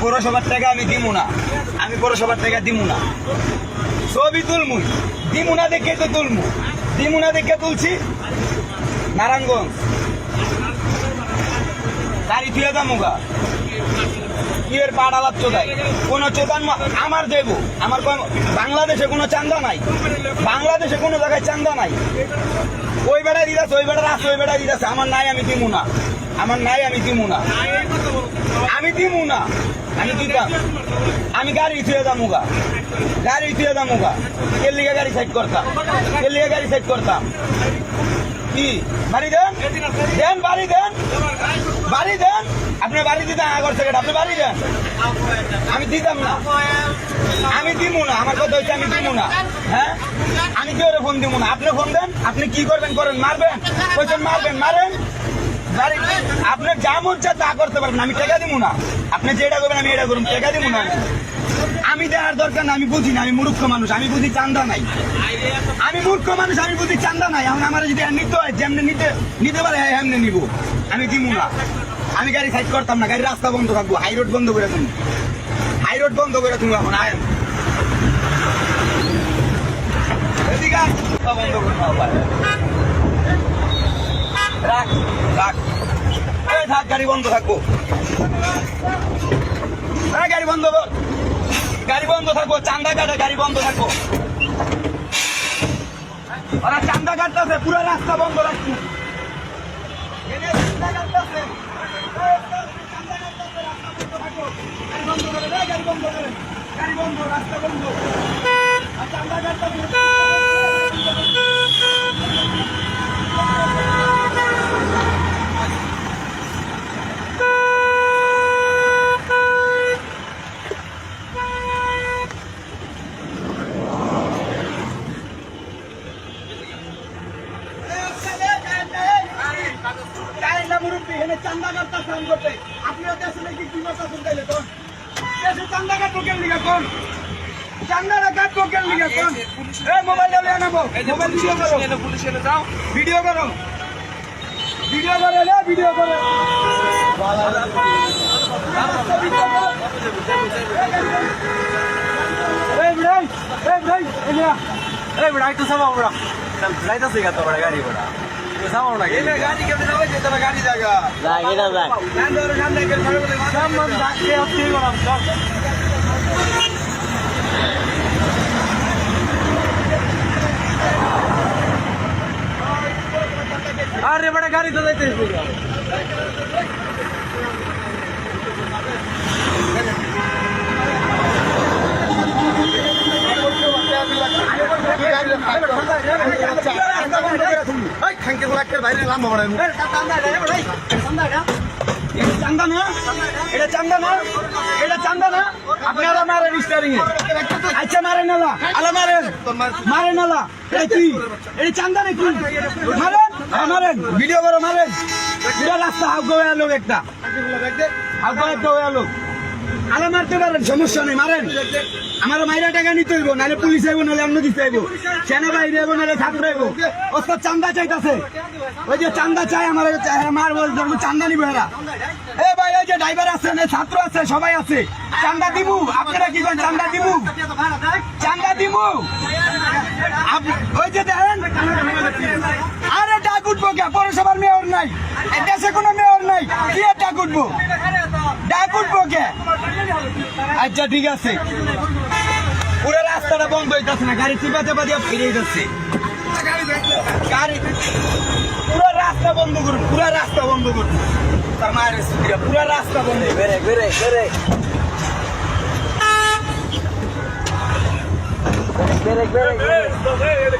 পৌরসভার টাকা আমি দিমু না। আমি পৌরসভার টাকা দিমু না। ছবি তুলমুই। দিমু না দেখে তো তুলমু। দিমু না দেখে তুলছি। নারায়ণগঞ্জ। গাড়ি তুলে দামুগা ইয়ের পাড়ালাপ চোদাই কোন চোদান আমার দেব। আমার বাংলাদেশে কোনো চান্দা নাই। বাংলাদেশে কোনো জায়গায় চান্দা নাই। ওই বেড়া দিদাস ওই বেড়া রাস ওই বেড়া দিদাস আমার নাই, আমি দিমু না। আমার নাই, আমি দিমু না। আমি দিমু না। আমি দিতাম আমি গাড়ি থুয়ে দামুগা গাড়ি থুয়ে দামুগা কে লিগে গাড়ি সাইড করতাম। কে লিগে গাড়ি সাইড করতাম। কি? বাড়ি দেন? দেন, বাড়ি দেন? বাড়ি দেন? আপনি বাড়ি দিতেন আগর থেকে আপনি বাড়ি দেন? আমি দিতাম না। আমি দিব না। আমার কথা হচ্ছে আমি দিব না। হ্যাঁ? আমি কি কেউ ফোন দিব না। আপনি ফোন দেন, আপনি কি করবেন, করেন, মারবেন? কইছেন মারবেন, মারেন? আপনার যা মন চায় তা করতে পারবেন। আমি টাকা দিব না। আপনি যেটা করবেন, আমি এটা করুন। টাকা দিব না আমি। দেওয়ার দরকার না আমি বুঝি না, আমি মূর্খ মানুষ, আমি বুঝি চান্দা নাই। আমি মূর্খ মানুষ, আমি বুঝি চান্দা নাই। এখন আমার যদি নিতে হয়, যেমনি নিতে নিতে পারে হ্যাঁ এমনি নিব। আমি দিব না। আমি গাড়ি সাইড করতাম না গাড়ি রাস্তা বন্ধ থাকব, হাই রোড বন্ধ করে তুমি হাই রোড বন্ধ করে তুমি এখন, আয়। বন্ধ দাও রাখ। এই থাক গাড়ি বন্ধ থাকব হ্যাঁ গাড়ি বন্ধ গাড়ি বন্ধ থাকব চান্দা কাটে গাড়ি বন্ধ থাকব ওরা চান্দা কাটতেছে পুরো রাস্তা বন্ধ রাখছি। গাড়ি বন্ধ, রাস্তা বন্ধ। আর চান্দা কাটতাছে। না মুরব্বি, এখানে চান্দা কাটতাছে আম করতে। আপনিও দেশে নাকি কি করতাছেন তাইলে কোন? দেশে চান্দা কাটবো কেন লিগা কোন? চান্দাটা কাটবো কেন লিগা কোন? এই মোবাইলটা লইয়া নেব। মোবাইল ভিডিও করো। ভিডিও করো। ভিডিও করো রে, ভিডিও করো। এই ভাই, এই ভাই, এই। এই বেড়া একটু সামাও বেড়া যাইতাছে গা তো বেড়া গাড়ি বেড়া একটু সামাও না এই নে, গাড়ি তো যাবে যে তোরা গাড়ি জায়গা যাক এটা যাক গান ধরে সামনে গেলে ভালো করে মাথা সামন যাকে আপনি করাম চল আরে বেড়া গাড়ি তো যাইতেছে এটা চান্দা না এটা চান্দা না এটা চান্দা না। আপনারা মারেন স্টারিং আচ্ছা মারেন নালা আলা মারেন। মারেন নালা এটা কি? এটা চান্দা নাকি? মারেন? হ্যাঁ, মারেন। ভিডিও করো মারেন। পুরো রাস্তা গোয়া লোক একটা। গোয়া একটা লোক। আলা মারতে পারেন, সমস্যা নেই, মারেন। আমার মাইরা টাকা নিতে হইব, নাহলে পুলিশ আইব নাহলে অন্য দিতে আইব সেনাবাহিনী আইব নাহলে ছাত্র আইব ওস্তাদ চান্দা চাইতাছে। ওই যে চান্দা চাই, আমার মার বল চান্দা নিব এরা এ ভাই ওই যে ড্রাইভার আছে না ছাত্র আছে, সবাই আছে। চান্দা দিমু, আপনারা কি করেন, চান্দা দিমু? চান্দা আপ- ওই যে দেখেন। আরে ডাক উঠবো কে? পৌরসভার মেয়র নাই। দেশে কোনো মেয়র নাই। কি ডাক উঠবো? ডাক উঠবো কে? আচ্ছা ঠিক আছে। পুরো রাস্তাটা বন্ধ হইতেছে না, গাড়ি চিপা চাপা দিয়ে ফিরে যাচ্ছে। গাড়ি পুরো রাস্তা বন্ধ করুন, পুরো রাস্তা বন্ধ করুন। তার মায়ের পুরো রাস্তা বন্ধ বেরে বেরে বেরে বেরে বেরে বেরে